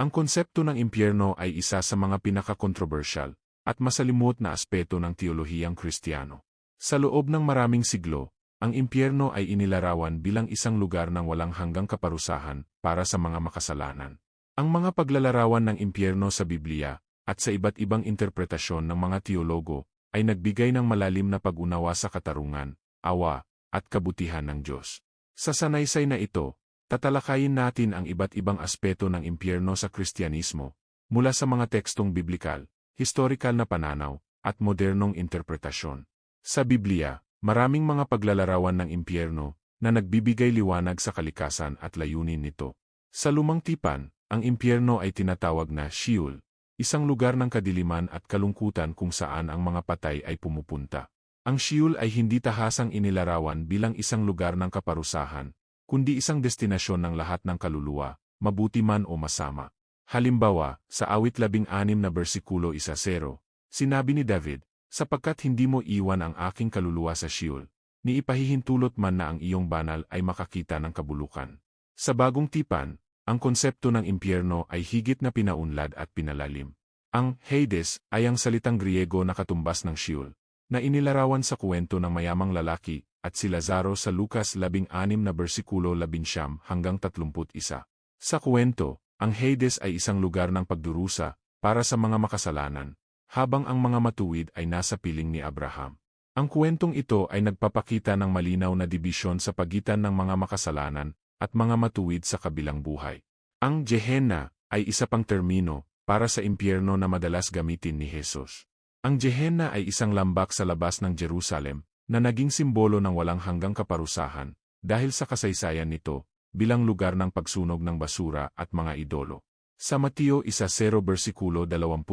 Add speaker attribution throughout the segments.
Speaker 1: Ang konsepto ng impyerno ay isa sa mga pinakakontrobersyal at masalimuot na aspeto ng teolohiyang Kristiyano. Sa loob ng maraming siglo, ang impyerno ay inilarawan bilang isang lugar ng walang hanggang kaparusahan para sa mga makasalanan. Ang mga paglalarawan ng impyerno sa Biblia at sa iba't ibang interpretasyon ng mga teologo ay nagbigay ng malalim na pag-unawa sa katarungan, awa, at kabutihan ng Diyos. Sa sanaysay na ito, tatalakayin natin ang iba't ibang aspeto ng impyerno sa Kristyanismo, mula sa mga tekstong biblikal, historikal na pananaw, at modernong interpretasyon. Sa Biblia, maraming mga paglalarawan ng impyerno na nagbibigay liwanag sa kalikasan at layunin nito. Sa lumang tipan, ang impyerno ay tinatawag na Sheol, isang lugar ng kadiliman at kalungkutan kung saan ang mga patay ay pumupunta. Ang Sheol ay hindi tahasang inilarawan bilang isang lugar ng kaparusahan, kundi isang destinasyon ng lahat ng kaluluwa, mabuti man o masama. Halimbawa, sa awit labing anim na bersikulo isa zero, sinabi ni David, sapagkat hindi mo iwan ang aking kaluluwa sa Sheol, ni ipahihintulot man na ang iyong banal ay makakita ng kabulukan. Sa bagong tipan, ang konsepto ng impyerno ay higit na pinaunlad at pinalalim. Ang Hades ay ang salitang Griego na katumbas ng Sheol, na inilarawan sa kwento ng mayamang lalaki at si Lazaro sa Lucas 16 na bersikulo 11 hanggang 31. Sa kwento, ang Hades ay isang lugar ng pagdurusa para sa mga makasalanan, habang ang mga matuwid ay nasa piling ni Abraham. Ang kwentong ito ay nagpapakita ng malinaw na dibisyon sa pagitan ng mga makasalanan at mga matuwid sa kabilang buhay. Ang Gehenna ay isa pang termino para sa impyerno na madalas gamitin ni Jesus. Ang Gehenna ay isang lambak sa labas ng Jerusalem na naging simbolo ng walang hanggang kaparusahan dahil sa kasaysayan nito bilang lugar ng pagsunog ng basura at mga idolo. Sa Mateo 1.0 versikulo 28,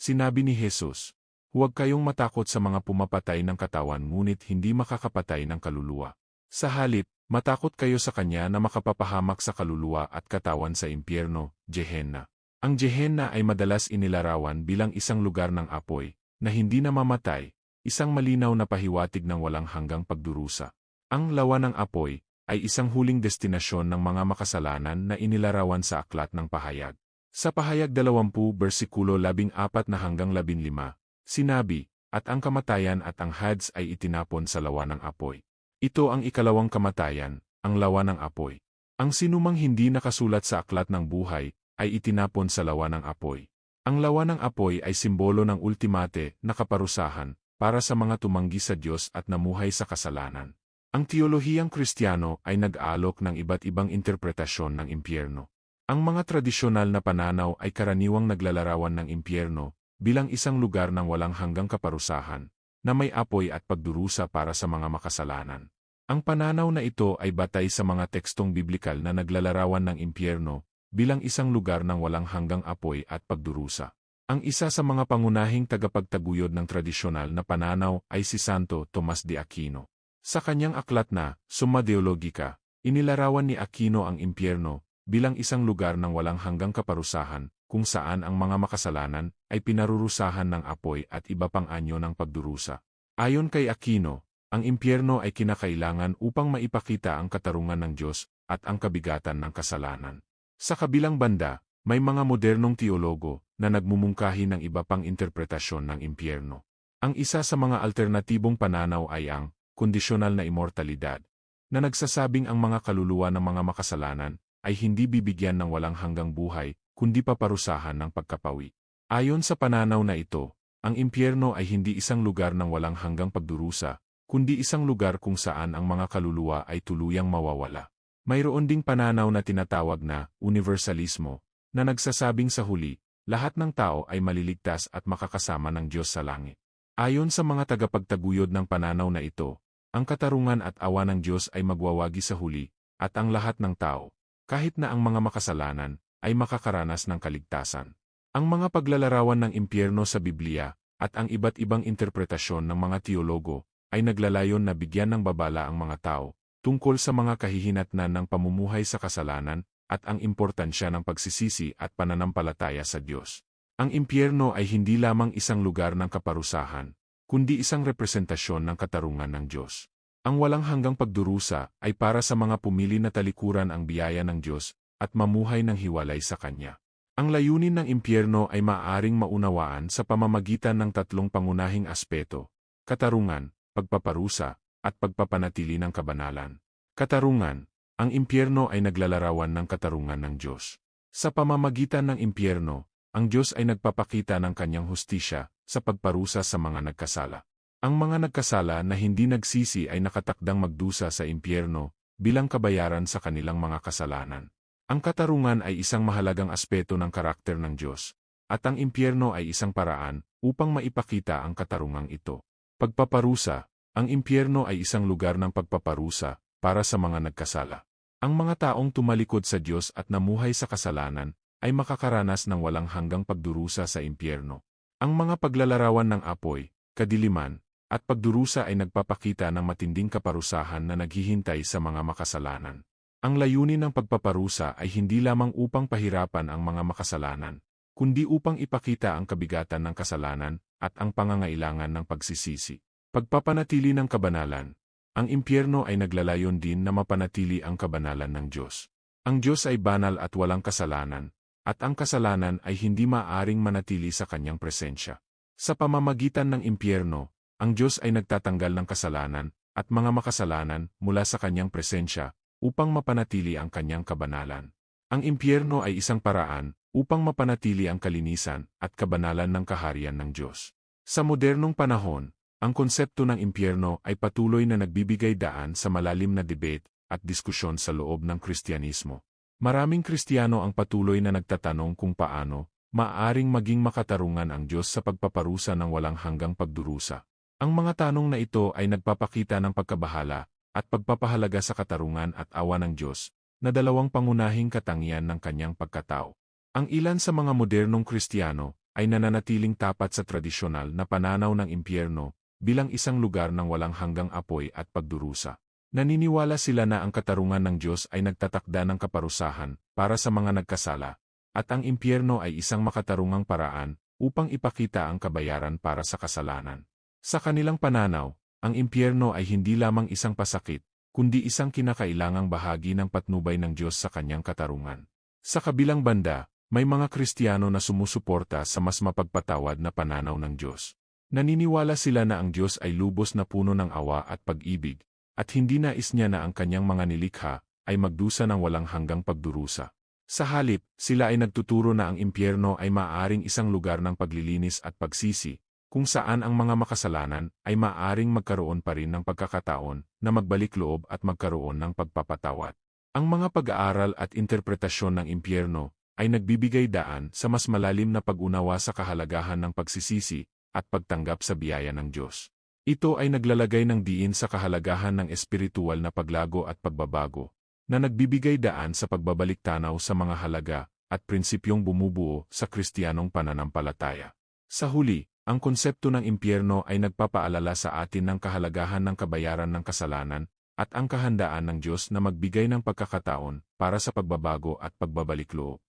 Speaker 1: sinabi ni Jesus, Huwag kayong matakot sa mga pumapatay ng katawan ngunit hindi makakapatay ng kaluluwa. Sa halip, matakot kayo sa kanya na makapapahamak sa kaluluwa at katawan sa impyerno, Gehenna. Ang Gehenna ay madalas inilarawan bilang isang lugar ng apoy, na hindi namamatay, isang malinaw na pahiwatig ng walang hanggang pagdurusa. Ang lawa ng apoy ay isang huling destinasyon ng mga makasalanan na inilarawan sa aklat ng pahayag. Sa pahayag 20 bersikulo 14 na hanggang 15, sinabi, at ang kamatayan at ang Hades ay itinapon sa lawa ng apoy. Ito ang ikalawang kamatayan, ang lawa ng apoy. Ang sinumang hindi nakasulat sa aklat ng buhay ay itinapon sa lawa ng apoy. Ang lawa ng apoy ay simbolo ng ultimate na kaparusahan para sa mga tumanggi sa Diyos at namuhay sa kasalanan. Ang teolohiyang Kristiyano ay nag-aalok ng iba't ibang interpretasyon ng impyerno. Ang mga tradisyonal na pananaw ay karaniwang naglalarawan ng impyerno bilang isang lugar ng walang hanggang kaparusahan, na may apoy at pagdurusa para sa mga makasalanan. Ang pananaw na ito ay batay sa mga tekstong biblikal na naglalarawan ng impyerno bilang isang lugar ng walang hanggang apoy at pagdurusa. Ang isa sa mga pangunahing tagapagtaguyod ng tradisyonal na pananaw ay si Santo Tomas de Aquino. Sa kanyang aklat na Summa Theologica, inilarawan ni Aquino ang impyerno bilang isang lugar ng walang hanggang kaparusahan kung saan ang mga makasalanan ay pinarurusahan ng apoy at iba pang anyo ng pagdurusa. Ayon kay Aquino, ang impyerno ay kinakailangan upang maipakita ang katarungan ng Diyos at ang kabigatan ng kasalanan. Sa kabilang banda, may mga modernong teologo na nagmumungkahi ng iba pang interpretasyon ng impyerno. Ang isa sa mga alternatibong pananaw ay ang kondisyonal na immortalidad, na nagsasabing ang mga kaluluwa ng mga makasalanan ay hindi bibigyan ng walang hanggang buhay, kundi paparusahan ng pagkapawi. Ayon sa pananaw na ito, ang impyerno ay hindi isang lugar ng walang hanggang pagdurusa, kundi isang lugar kung saan ang mga kaluluwa ay tuluyang mawawala. Mayroon ding pananaw na tinatawag na universalismo, na nagsasabing sa huli, lahat ng tao ay maliligtas at makakasama ng Diyos sa langit. Ayon sa mga tagapagtaguyod ng pananaw na ito, ang katarungan at awa ng Diyos ay magwawagi sa huli, at ang lahat ng tao, kahit na ang mga makasalanan, ay makakaranas ng kaligtasan. Ang mga paglalarawan ng impyerno sa Biblia, at ang iba't ibang interpretasyon ng mga teologo, ay naglalayon na bigyan ng babala ang mga tao, tungkol sa mga kahihinatnan ng pamumuhay sa kasalanan, at ang importansya ng pagsisisi at pananampalataya sa Diyos. Ang impyerno ay hindi lamang isang lugar ng kaparusahan, kundi isang representasyon ng katarungan ng Diyos. Ang walang hanggang pagdurusa ay para sa mga pumili na talikuran ang biyaya ng Diyos at mamuhay ng hiwalay sa Kanya. Ang layunin ng impyerno ay maaaring maunawaan sa pamamagitan ng tatlong pangunahing aspeto, katarungan, pagpaparusa, at pagpapanatili ng kabanalan. Katarungan, ang impyerno ay naglalarawan ng katarungan ng Diyos. Sa pamamagitan ng impyerno, ang Diyos ay nagpapakita ng kanyang hustisya sa pagparusa sa mga nagkasala. Ang mga nagkasala na hindi nagsisi ay nakatakdang magdusa sa impyerno bilang kabayaran sa kanilang mga kasalanan. Ang katarungan ay isang mahalagang aspeto ng karakter ng Diyos, at ang impyerno ay isang paraan upang maipakita ang katarungang ito. Pagpaparusa, ang impyerno ay isang lugar ng pagpaparusa para sa mga nagkasala. Ang mga taong tumalikod sa Diyos at namuhay sa kasalanan ay makakaranas ng walang hanggang pagdurusa sa impyerno. Ang mga paglalarawan ng apoy, kadiliman, at pagdurusa ay nagpapakita ng matinding kaparusahan na naghihintay sa mga makasalanan. Ang layunin ng pagpaparusa ay hindi lamang upang pahirapan ang mga makasalanan, kundi upang ipakita ang kabigatan ng kasalanan at ang pangangailangan ng pagsisisi. Pagpapanatili ng kabanalan. Ang impyerno ay naglalayon din na mapanatili ang kabanalan ng Diyos. Ang Diyos ay banal at walang kasalanan, at ang kasalanan ay hindi maaring manatili sa kanyang presensya. Sa pamamagitan ng impyerno, ang Diyos ay nagtatanggal ng kasalanan at mga makasalanan mula sa kanyang presensya upang mapanatili ang kanyang kabanalan. Ang impyerno ay isang paraan upang mapanatili ang kalinisan at kabanalan ng kaharian ng Diyos. Sa modernong panahon, ang konsepto ng impyerno ay patuloy na nagbibigay daan sa malalim na debate at diskusyon sa loob ng Kristyanismo. Maraming Kristiyano ang patuloy na nagtatanong kung paano maaring maging makatarungan ang Diyos sa pagpaparusa ng walang hanggang pagdurusa. Ang mga tanong na ito ay nagpapakita ng pagkabahala at pagpapahalaga sa katarungan at awa ng Diyos, na dalawang pangunahing katangian ng kanyang pagkatao. Ang ilan sa mga modernong Kristiyano ay nananatiling tapat sa tradisyonal na pananaw ng impyerno bilang isang lugar ng walang hanggang apoy at pagdurusa. Naniniwala sila na ang katarungan ng Diyos ay nagtatakda ng kaparusahan para sa mga nagkasala, at ang impyerno ay isang makatarungang paraan upang ipakita ang kabayaran para sa kasalanan. Sa kanilang pananaw, ang impyerno ay hindi lamang isang pasakit, kundi isang kinakailangang bahagi ng patnubay ng Diyos sa kanyang katarungan. Sa kabilang banda, may mga Kristiyano na sumusuporta sa mas mapagpatawad na pananaw ng Diyos. Naniniwala sila na ang Diyos ay lubos na puno ng awa at pag-ibig, at hindi nais niya na ang kanyang mga nilikha ay magdusa ng walang hanggang pagdurusa. Sa halip, sila ay nagtuturo na ang impyerno ay maaaring isang lugar ng paglilinis at pagsisi, kung saan ang mga makasalanan ay maaring magkaroon pa rin ng pagkakataon na magbalik loob at magkaroon ng pagpapatawad. Ang mga pag-aaral at interpretasyon ng impyerno ay nagbibigay daan sa mas malalim na pag-unawa sa kahalagahan ng pagsisisi at pagtanggap sa biyaya ng Diyos. Ito ay naglalagay ng diin sa kahalagahan ng espiritual na paglago at pagbabago, na nagbibigay daan sa pagbabalik tanaw sa mga halaga at prinsipyong bumubuo sa kristiyanong pananampalataya. Sa huli, ang konsepto ng impyerno ay nagpapaalala sa atin ng kahalagahan ng kabayaran ng kasalanan at ang kahandaan ng Diyos na magbigay ng pagkakataon para sa pagbabago at pagbabalik loob.